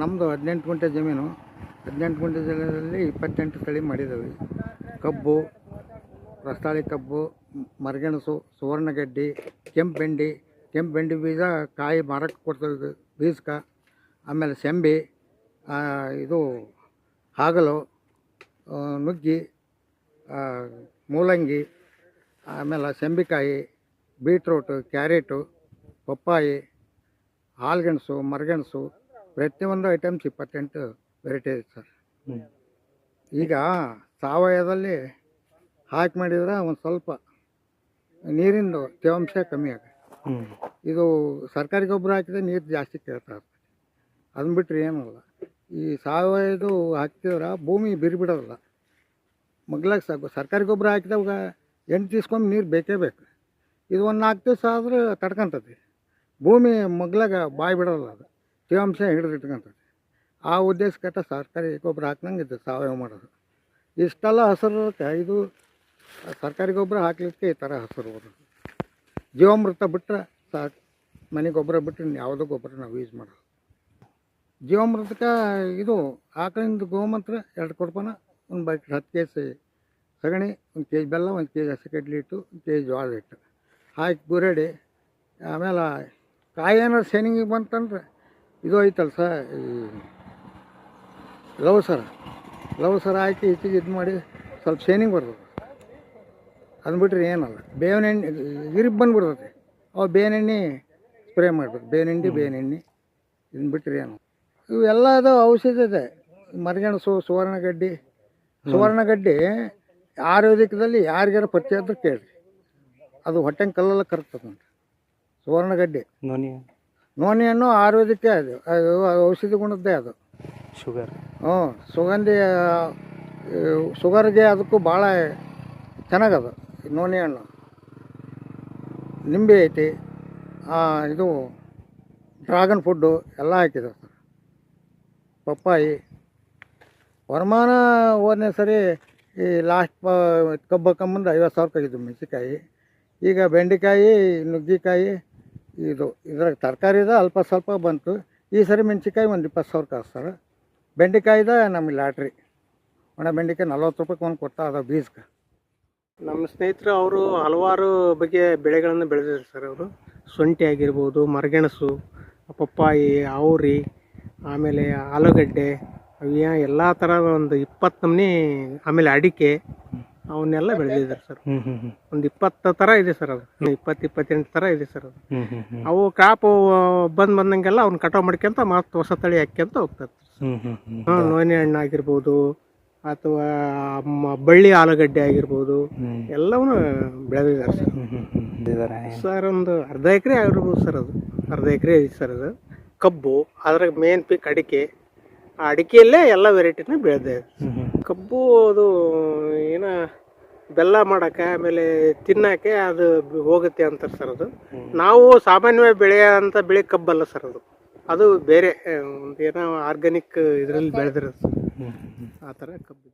ನಮ್ಮದು ಹದಿನೆಂಟು ಗುಂಟೆ ಜಮೀನು, ಹದಿನೆಂಟು ಗುಂಟೆ ಜಮೀನಲ್ಲಿ ಇಪ್ಪತ್ತೆಂಟು ತಳಿ ಮಾಡಿದ್ದೀವಿ ಕಬ್ಬು, ರಸ್ತಾಳಿ ಕಬ್ಬು, ಮರಗೆಣಸು, ಸುವರ್ಣಗಡ್ಡಿ ಕೆಂಪು ಬೆಂಡಿ ಕೆಂಪು ಬೆಂಡಿ ಬೀಜ ಕಾಯಿ ಮಾರಕ್ಕೆ ಕೊಡ್ತೀವಿ ಬೀಸ್ಕ ಆಮೇಲೆ ಸೆಂಬಿ ಇದು ಹಾಗಲು ನುಗ್ಗಿ ಮೂಲಂಗಿ, ಆಮೇಲೆ ಸೆಂಬಿಕಾಯಿ ಬೀಟ್ರೂಟು, ಕ್ಯಾರೆಟು, ಪಪ್ಪಾಯಿ, ಹಾಲ್ಗೆಣಸು, ಮರಗೆಣಸು ಪ್ರತಿಯೊಂದು ಐಟಮ್ಸ್ ಇಪ್ಪತ್ತೆಂಟು ವೆರೈಟಿ ಇದೆ ಸರ್ ಈಗ ಸಾವಯವದಲ್ಲಿ ಹಾಕಿ ಮಾಡಿದ್ರೆ ಒಂದು ಸ್ವಲ್ಪ ನೀರಿಂದು ತೇವಾಂಶ ಕಮ್ಮಿ ಆಗುತ್ತೆ. ಇದು ಸರ್ಕಾರಿ ಗೊಬ್ಬರ ಹಾಕಿದ್ರೆ ನೀರು ಜಾಸ್ತಿ ಕೇಳ್ತಾರೆ. ಅದನ್ನ ಬಿಟ್ಟರೆ ಏನಲ್ಲ ಈ ಸಾವಯವದು ಹಾಕ್ತಿದ್ರೆ ಭೂಮಿ ಬಿರಿಬಿಡೋದಲ್ಲ ಮಗ್ಲಾಗ ಸಾಕು ಸರ್ಕಾರಿ ಗೊಬ್ಬರ ಹಾಕಿದಾಗ ಎಂಟು ದಿವ್ಸಕ್ಕೊಮ್ಮೆ ನೀರು ಬೇಕೇ ಬೇಕು. ಇದು ಒಂದು ನಾಲ್ಕು ದಿವಸ ಆದರೂ ತಡ್ಕೊಂತತಿ ಭೂಮಿ ಮಗ್ಲಾಗ ಬಾಯಿ ಬಿಡೋಲ್ಲ ಅದು. ತೇವಾಂಶ ಹಿಡಿದು ಇಟ್ಕೊಂತತಿ ಆ ಉದ್ದೇಶಕ್ಕೆ ಸರ್ಕಾರಿ ಗೊಬ್ಬರ ಹಾಕ್ದಂಗೆ ಇದು ಸಾವಯವ ಮಾಡೋದು. ಇಷ್ಟೆಲ್ಲ ಹಸಿರು ಇರುತ್ತೆ. ಇದು ಸರ್ಕಾರಿ ಗೊಬ್ಬರ ಹಾಕ್ಲಿಕ್ಕೆ ಈ ಥರ ಹಸಿರು ಬರೋದು ಜೀವಾಮೃತ ಬಿಟ್ಟರೆ ಸಾಕು. ಮನೆ ಗೊಬ್ಬರ ಬಿಟ್ಟರೆ ಯಾವುದೋ ಗೊಬ್ಬರ ನಾವು ಯೂಸ್ ಮಾಡೋದು ಜೀವಾಮೃತಕ್ಕೆ ಇದು ಆಕಳಿಂದ ಗೋಮಂತ್ರ ಎರಡು ಕೊಡ್ಪಾನ, ಒಂದು ಬಕೆಟ್ ಹತ್ತು ಕೆ ಜಿ ಸಗಣಿ, ಒಂದು ಕೆ ಜಿ ಬೆಲ್ಲ, ಒಂದು ಕೆ ಜಿ ಹಸಿ ಕಡ್ಲಿ ಹಿಟ್ಟು, ಒಂದು ಕೆ ಜಿ ಜೋಳದ ಹಿಟ್ಟು. ಹಾಕಿ ಗುರಡಿ. ಆಮೇಲೆ ಕಾಯಿ ಏನಾರು ಶನಿಗೆ ಬಂತಂದ್ರೆ ಇದು ಐತಲ್ಲ ಸರ್ ಈ ಲವ್ ಸರ. ಲವ್ ಸರ ಹಾಕಿ ಈಚೆಗೆ ಇದು ಮಾಡಿ ಸ್ವಲ್ಪ ಶೇನಿಂಗ್ ಬರ್ತದೆ. ಅದನ್ನ ಬಿಟ್ಟರೆ ಏನಲ್ಲ. ಬೇವಿನ ಎಣ್ಣೆ ಇರಿಬ್ ಬಂದ್ಬಿಡ್ತೈತೆ ಅವು ಬೇನೆಣ್ಣೆ ಸ್ಪ್ರೇ ಮಾಡ್ಬೇಕು. ಬೇನೆಣ್ಣೆ ಬೇನೆಣ್ಣೆ ಇದನ್ನ ಬಿಟ್ಟರೆ ಏನು. ಇವೆಲ್ಲ ಅದು ಔಷಧಿ ಇದೆ. ಮರಗೆಣಸು ಸುವರ್ಣಗಡ್ಡಿ. ಸುವರ್ಣಗಡ್ಡಿ ಆಯುರ್ವೇದಿಕದಲ್ಲಿ ಯಾರಿಗಾರ ಪರಿಚಯ ಆದರೂ ಕೇಳಿರಿ. ಅದು ಹೊಟ್ಟೆ ಕಲ್ಲೆಲ್ಲ ಕರ್ತದಂತ ಸುವರ್ಣಗಡ್ಡಿ. ನೋನಿ ಹಣ್ಣು ಆಯುರ್ವೇದಿಕ್ಕೆ ಅದು ಅದು ಔಷಧಿ ಗುಣದ್ದೇ ಅದು. ಶುಗರ್ ಹ್ಞೂ ಸುಗಂಧಿ ಶುಗರ್ಗೆ ಅದಕ್ಕೂ ಭಾಳ ಚೆನ್ನಾಗದು ನೋನಿ ಹಣ್ಣು ನಿಂಬೆ ಐತಿ ಇದು ಡ್ರಾಗನ್ ಫುಡ್ಡು ಎಲ್ಲ ಹಾಕಿದೆ ಸರ್ ಪಪ್ಪಾಯಿ. ವರಮಾನ ಹೋದನೇ ಸರಿ ಈ ಲಾಸ್ಟ್ ಪ ಕಮ್ಮಂದು ಐವತ್ತು ಸಾವಿರ ಆಗಿದ್ದು ಮೆಣಸಿಕಾಯಿ ಈಗ ಬೆಂಡೆಕಾಯಿ ನುಗ್ಗಿಕಾಯಿ ಇದು ಇದ್ರಾಗ ತರಕಾರಿದ ಅಲ್ಪ ಸ್ವಲ್ಪ ಬಂತು. ಈ ಸರಿ ಮೆಣಸಿಕಾಯಿ ಒಂದು ಇಪ್ಪತ್ತು ಸಾವಿರ ಕಾಸ್ತಾರೆ ಬೆಂಡೆಕಾಯಿದ ನಮಗೆ ಲಾಟ್ರಿ. ಒಣ ಬೆಂಡೆಕಾಯಿ ನಲ್ವತ್ತು ರೂಪಾಯಿಗೆ ಒಂದು ಕೊಟ್ಟ ಅದ ಬೀಜಕ್ಕೆ. ನಮ್ಮ ಸ್ನೇಹಿತರು ಅವರು ಹಲವಾರು ಬಗೆಯ ಬೆಳೆಗಳನ್ನು ಬೆಳೆದಿದ್ದಾರೆ ಸರ್ ಅವರು. ಶುಂಠಿ ಆಗಿರ್ಬೋದು, ಮರಗೆಣಸು, ಪಪ್ಪಾಯಿ, ಅವ್ರಿ, ಆಮೇಲೆ ಆಲೂಗಡ್ಡೆ ಅವಿಯ ಎಲ್ಲ ಥರದ ಒಂದು ಇಪ್ಪತ್ತು ನಮೂನಿ ಆಮೇಲೆ ಅಡಿಕೆ ಅವನ್ನೆಲ್ಲ ಬೆಳೆದಿದ್ದಾರೆ ಸರ್. ಹ್ಮ್ ಹ್ಮ್ ಹ್ಮ್. ಒಂದು ಇಪ್ಪತ್ತು ಥರ ಇದೆ ಸರ್ ಅದು. ಇಪ್ಪತ್ತು ಇಪ್ಪತ್ತೆಂಟು ಥರ ಇದೆ ಸರ್ ಅದು. ಹ್ಮ್ ಹ್ಮ್ ಹ್ಮ್. ಅವು ಕ್ರಾಪ್ ಬಂದು ಬಂದಂಗೆಲ್ಲ ಅವ್ನ ಕಟಾವು ಮಾಡ್ಕೊಂತ ಮತ್ತೆ ಹೊಸ ತಳಿ ಹಾಕ್ಯಂತ ಹೋಗ್ತದೆ ಹ್ಮ್ ಹಣ್ಣು ಹಾಂ ನೋನಿ ಹಣ್ಣು ಆಗಿರ್ಬೋದು ಅಥವಾ ಮ- ಬಳ್ಳಿ ಆಲೂಗಡ್ಡೆ ಆಗಿರ್ಬೋದು ಎಲ್ಲವನ್ನು ಬೆಳೆದಿದ್ದಾರೆ ಸರ್. ಹ್ಮ್ ಹ್ಮ್ ಹ್ಮ್ ಇದಾರೆ ಸರ್ ಒಂದು ಅರ್ಧ ಎಕರೆ ಆಗಿರ್ಬೋದು ಸರ್ ಅದು. ಅರ್ಧ ಎಕರೆ ಇದೆ ಸರ್ ಅದು. ಕಬ್ಬು ಅದ್ರಾಗ ಮೇನ್ ಪಿಕ್ ಅಡಿಕೆ ಆ ಅಡಿಕೆಯಲ್ಲೇ ಎಲ್ಲ ವೆರೈಟಿನ ಬೆಳೆದಿದೆ. ಹ್ಮ್ ಹ್ಮ್. ಕಬ್ಬು ಅದು ಏನ ಬೆಲ್ಲ ಮಾಡಕ್ಕೆ ಆಮೇಲೆ ತಿನ್ನಕ್ಕೆ ಅದು ಹೋಗುತ್ತೆ ಅಂತಾರೆ ಸರ್ ಅದು. ನಾವು ಸಾಮಾನ್ಯವಾಗಿ ಬೆಳೆಯೋಂಥ ಬೆಳೆ ಕಬ್ಬಲ್ಲ ಸರ್ ಅದು. ಅದು ಬೇರೆ ಏನೋ ಆರ್ಗ್ಯಾನಿಕ್ ಇದರಲ್ಲಿ ಬೆಳೆದಿರೋದು. ಆ ಥರ ಕಬ್ಬು.